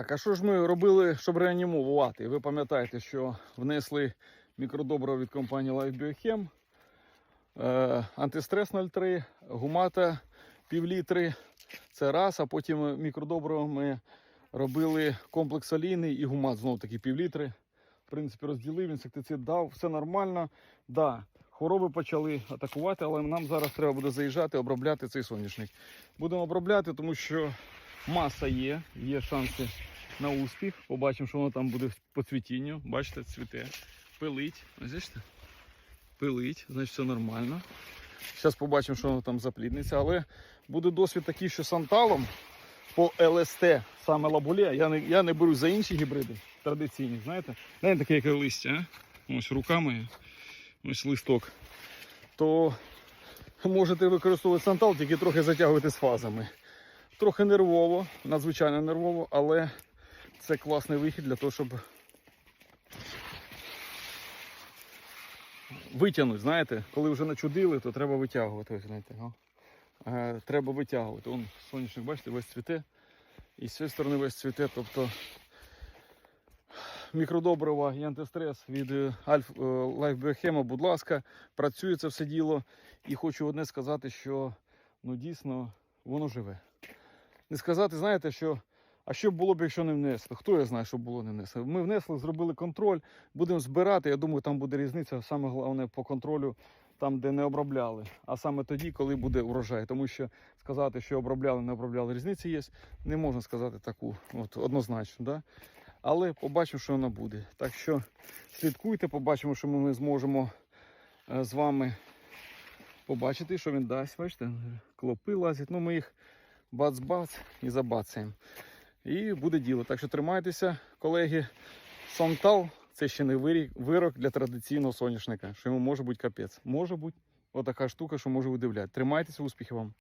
Так, а що ж ми робили, щоб реанімувати? Ви пам'ятаєте, що внесли мікродобриво від компанії Life Biochem, е, антистрес 0,3, гумата півлітри. Це раз, а потім мікродобриво ми робили комплекс олійний і гумат знову таки півлітри. В принципі, розділив, інсектицид дав, все нормально. Да, хвороби почали атакувати, але нам зараз треба буде заїжджати, обробляти цей соняшник. Будемо обробляти, тому що маса є, є шанси на успіх. Побачимо, що воно там буде по цвітінню. Бачите, цвіте. Пилить. Ось Бачите? Пилить, значить все нормально. Зараз побачимо, що воно там заплідниться. Але буде досвід такий, що санталом по ЛСТ, саме лабуле, я не, я не беру за інші гібриди традиційні, знаєте? Знаєте, таке яке листя, а? ось руками, ось листок. То можете використовувати сантал, тільки трохи затягувати з фазами. Трохи нервово, надзвичайно нервово, але це класний вихід для того, щоб витягнути, знаєте, коли вже начудили, то треба витягувати. Ось, знаєте, о. Е, треба витягувати. Он сонячник, бачите, весь цвіте. І з цієї сторони весь цвіте. Тобто мікродобрива і антистрес від е, е, Life Biochem, будь ласка, працює це все діло. І хочу одне сказати, що ну дійсно воно живе. Не сказати, знаєте, що. А що було б, якщо не внесли? Хто я знає, що було не внесли? Ми внесли, зробили контроль, будемо збирати. Я думаю, там буде різниця. Саме головне по контролю, там, де не обробляли. А саме тоді, коли буде урожай. Тому що сказати, що обробляли, не обробляли, різниця є. Не можна сказати таку, от однозначно. Да? Але побачимо, що вона буде. Так що слідкуйте, побачимо, що ми зможемо е, з вами побачити, що він дасть. Бачите, клопи лазять. Ну, ми їх бац-бац і забацаємо. І буде діло. Так що тримайтеся, колеги. Сонтал це ще не вирок для традиційного соняшника, що йому може бути капець. Може бути отака штука, що може удивляти. Тримайтеся, успіхів вам.